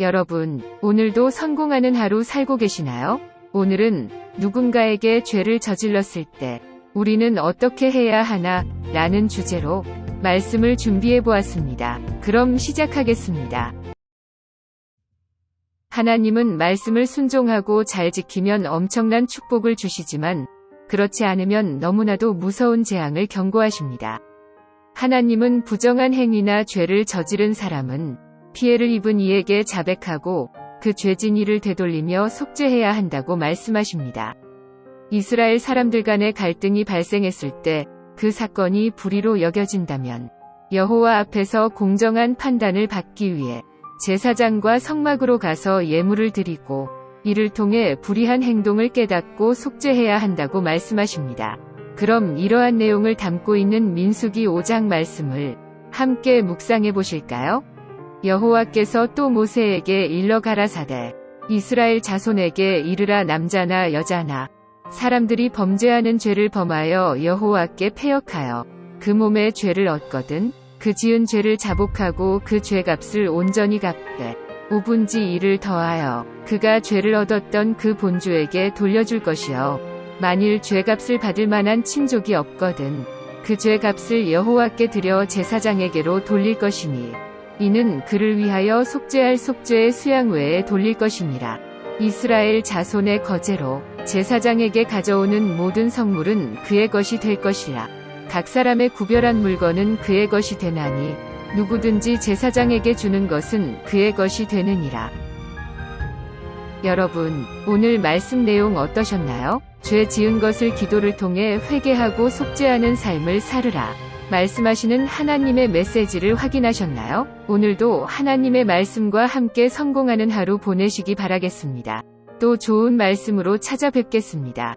여러분, 오늘도 성공하는 하루 살고 계시나요? 오늘은 누군가에게 죄를 저질렀을 때 우리는 어떻게 해야 하나 라는 주제로 말씀을 준비해 보았습니다. 그럼 시작하겠습니다. 하나님은 말씀을 순종하고 잘 지키면 엄청난 축복을 주시지만 그렇지 않으면 너무나도 무서운 재앙을 경고하십니다. 하나님은 부정한 행위나 죄를 저지른 사람은 피해를 입은 이에게 자백하고 그 죄진 이를 되돌리며 속죄해야 한다고 말씀하십니다. 이스라엘 사람들 간의 갈등이 발생했을 때 그 사건이 불의로 여겨진다면 여호와 앞에서 공정한 판단을 받기 위해 제사장과 성막으로 가서 예물을 드리고 이를 통해 불의한 행동을 깨닫고 속죄해야 한다고 말씀하십니다. 그럼 이러한 내용을 담고 있는 민수기 5장 말씀을 함께 묵상해 보실까요? 여호와께서 또 모세에게 일러 가라사대 이스라엘 자손에게 이르라 남자나 여자나 사람들이 범죄하는 죄를 범하여 여호와께 패역하여 그 몸에 죄를 얻거든 그 지은 죄를 자복하고 그 죄값을 온전히 갚되 오분지 이를 더하여 그가 죄를 얻었던 그 본주에게 돌려줄 것이요. 만일 죄값을 받을 만한 친족이 없거든 그 죄값을 여호와께 드려 제사장에게로 돌릴 것이니 이는 그를 위하여 속죄할 속죄의 수양 외에 돌릴 것이니라. 이스라엘 자손의 거제로 제사장에게 가져오는 모든 성물은 그의 것이 될 것이라. 각 사람의 구별한 물건은 그의 것이 되나니 누구든지 제사장에게 주는 것은 그의 것이 되느니라. 여러분, 오늘 말씀 내용 어떠셨나요? 죄 지은 것을 기도를 통해 회개하고 속죄하는 삶을 살으라. 말씀하시는 하나님의 메시지를 확인하셨나요? 오늘도 하나님의 말씀과 함께 성공하는 하루 보내시기 바라겠습니다. 또 좋은 말씀으로 찾아뵙겠습니다.